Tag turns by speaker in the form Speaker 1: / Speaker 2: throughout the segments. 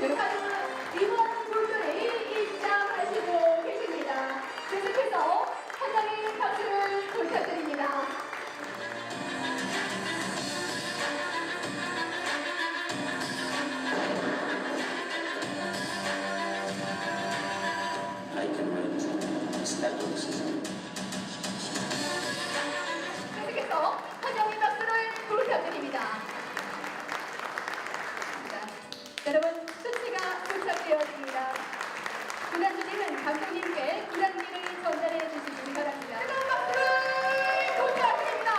Speaker 1: Pero... 감독님께 기상기를 전달해 주시기 바랍니다. 뜨거운 박수를 도전하겠습니다.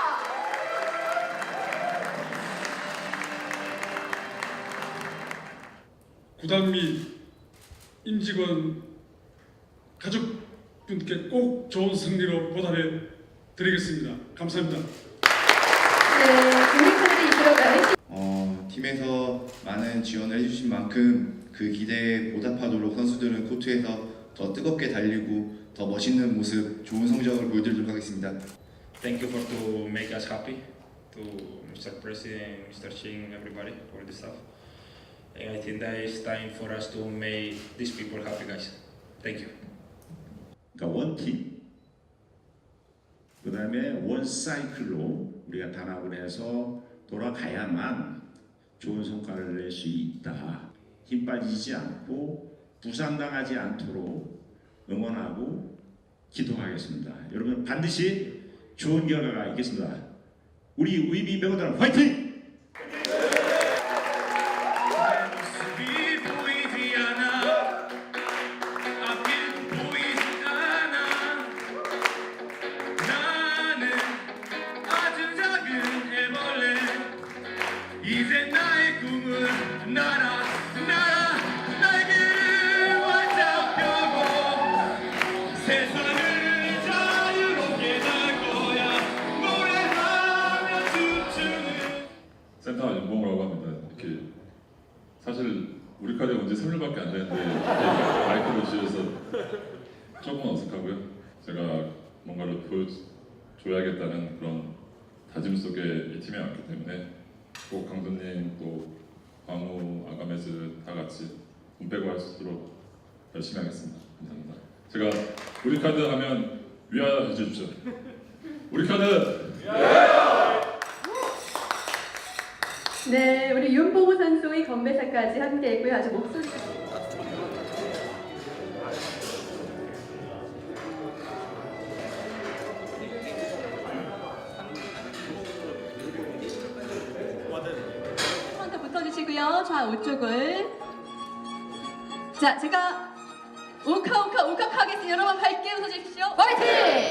Speaker 1: 구단 및 임직원 가족분께 꼭 좋은 승리로 보답해 드리겠습니다. 감사합니다.
Speaker 2: 네, 어,
Speaker 3: 팀에서 많은 지원을 해주신 만큼 그 기대에 보답하도록 선수들은 코트에서 더 뜨겁게 달리고 더 멋있는 모습, 좋은 성적을 보여드리도록 하겠습니다.
Speaker 4: Thank you for to make us happy, to Mr. President, Mr. Ching, everybody, all the staff. And I think that it's time for us to make these people happy, guys. Thank you.
Speaker 5: 그러니까 원팀 그 다음에 원 사이클로 우리가 단합을 해서 돌아가야만 좋은 성과를 낼 수 있다 힘 빠지지 않고 부상당하지 않도록 응원하고 기도하겠습니다 여러분 반드시 좋은 결과가 있겠습니다 우리 위비 배우들 화이팅!
Speaker 4: 이제 나의 꿈은 날아
Speaker 6: 센터 연봉이라고 합니다. 이렇게 사실 우리 카드가 언제 3일밖에 안 이렇게 마이크를 쥐어서 조금 어색하고요. 제가 뭔가를 보여줘야겠다는 그런 다짐 속에 이 팀에 왔기 때문에 꼭 강도님 또 광우 아가메즈 다 같이 돈 빼고 할 수 있도록 열심히 하겠습니다. 감사합니다. 제가 우리 카드 하면 위하여 해주십시오. 우리 카드
Speaker 2: 네, 우리 윤보고 선수의 건배사까지 함께했고요. 아주 목소리가 한번 더 붙어주시고요. 자, 우쪽을. 자, 제가 우카 우카 우카카 하겠습니다. 여러분 밝게 웃어주십시오. 화이팅!